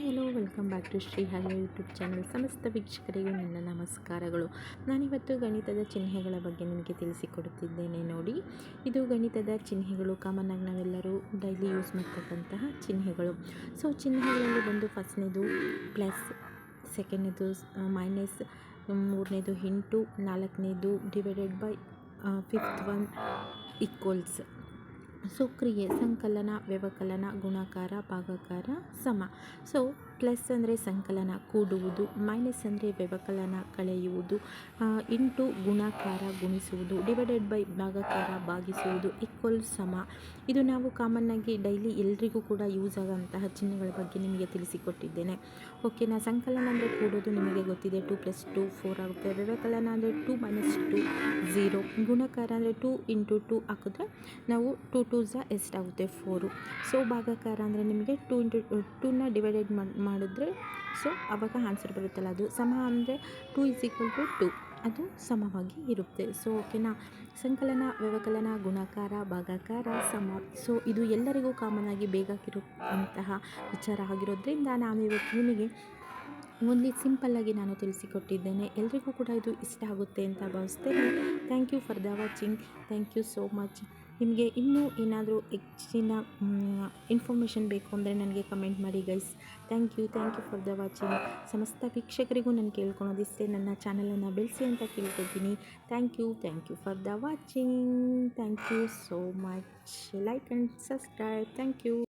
Hi hello, welcome back to Shri hello YouTube channel. ಸಮಸ್ತ ವೀಕ್ಷಕರಿಗೆ ನನ್ನ ನಮಸ್ಕಾರಗಳು. ನಾನಿವತ್ತು ಗಣಿತದ ಚಿಹ್ನೆಗಳ ಬಗ್ಗೆ ನಿಮಗೆ ತಿಳಿಸಿಕೊಡುತ್ತಿದ್ದೇನೆ ನೋಡಿ. ಇದು ಗಣಿತದ ಚಿಹ್ನೆಗಳು. ಕಾಮನ್ ಆಗಿ ನಾವೆಲ್ಲರೂ ಡೈಲಿ ಯೂಸ್ ಮಾಡ್ತಕ್ಕಂತಹ ಚಿಹ್ನೆಗಳು. ಸೊ ಚಿಹ್ನೆಗಳಲ್ಲಿ ಬಂದು ಫಸ್ಟ್ನೇದು ಪ್ಲಸ್ ಸೆಕೆಂಡ್ನೇದು ಮೈನಸ್ ಮೂರನೇದು ಇಂಟು ನಾಲ್ಕನೇದು divided by fifth one equals so ಕ್ರಿಯೆ ಸಂಕಲನ, ವ್ಯವಕಲನ, ಗುಣಾಕಾರ, ಭಾಗಕಾರ, ಸಮ. ಸೊ ಪ್ಲಸ್ ಅಂದರೆ ಸಂಕಲನ, ಕೂಡುವುದು ಮೈನಸ್ ಅಂದರೆ ವ್ಯವಕಲನ, ಕಳೆಯುವುದು ಇಂಟು ಗುಣಾಕಾರ ಗುಣಿಸುವುದು ಡಿವೈಡೆಡ್ ಬೈ ಭಾಗಕಾರ ಭಾಗಿಸುವುದು ಈಕ್ವಲ್ ಸಮ. ಇದು ನಾವು ಕಾಮನ್ನಾಗಿ ಡೈಲಿ ಎಲ್ರಿಗೂ ಕೂಡ ಯೂಸ್ ಆಗೋಂತಹ ಚಿಹ್ನೆಗಳ ಬಗ್ಗೆ ನಿಮಗೆ ತಿಳಿಸಿಕೊಟ್ಟಿದ್ದೇನೆ. ಓಕೆನಾ ಸಂಕಲನ ಅಂದರೆ ಕೂಡೋದು ನಿಮಗೆ ಗೊತ್ತಿದೆ ಟು ಪ್ಲಸ್ ಟು ಫೋರ್ ಆಗುತ್ತೆ. ವ್ಯವಕಲನ ಅಂದರೆ ಟು ಮೈನಸ್ ಟು ಝೀರೋ ಗುಣಕಾರ ಅಂದರೆ ಟೂ ಇಂಟು ಟೂ ಹಾಕಿದ್ರೆ ನಾವು ಟೂ ಟೂ ಝ ಎಷ್ಟಾಗುತ್ತೆ ಫೋರು ಸೊ ಭಾಗಾಕಾರ ಅಂದರೆ ನಿಮಗೆ ಟೂ ಇಂಟು ಟೂನ ಡಿವೈಡೆಡ್ ಮಾಡಿದ್ರೆ ಸೊ ಆವಾಗ ಆನ್ಸರ್ ಬರುತ್ತಲ್ಲ ಅದು. ಸಮ ಅಂದರೆ two is equal to two ಅದು ಸಮವಾಗಿ ಇರುತ್ತೆ. ಸೊ ಓಕೆನಾ ಸಂಕಲನ, ವ್ಯವಕಲನ, ಗುಣಾಕಾರ, ಭಾಗಾಕಾರ, ಸಮ. ಸೊ ಇದು ಎಲ್ಲರಿಗೂ ಕಾಮನ್ ಆಗಿ ಬೇಕಾಗಿರುವಂತಹ ವಿಚಾರ ಆಗಿರೋದ್ರಿಂದ ನಾನು ಇವತ್ತು ನಿಮಗೆ ಒಂದು ಸಿಂಪಲ್ಲಾಗಿ ನಾನು ತಿಳಿಸಿಕೊಟ್ಟಿದ್ದೇನೆ. ಎಲ್ರಿಗೂ ಕೂಡ ಇದು ಇಷ್ಟ ಆಗುತ್ತೆ ಅಂತ ಭಾವಿಸ್ತೇನೆ. Thank you for the watching thank you so much ನಿಮಗೆ ಇನ್ನೂ ಏನಾದರೂ ಹೆಚ್ಚಿನ ಇನ್ಫಾರ್ಮೇಷನ್ ಬೇಕು ಅಂದರೆ ನನಗೆ ಕಮೆಂಟ್ ಮಾಡಿ guys thank you thank you for the watching ಸಮಸ್ತ ವೀಕ್ಷಕರಿಗೂ ನಾನು ಕೇಳ್ಕೊಳೋದಿಷ್ಟೇ ನನ್ನ ಚಾನಲನ್ನು ಬೆಳೆಸಿ ಅಂತ ಕೇಳ್ಕೊತೀನಿ. Thank you thank you for the watching thank you so much like and subscribe thank you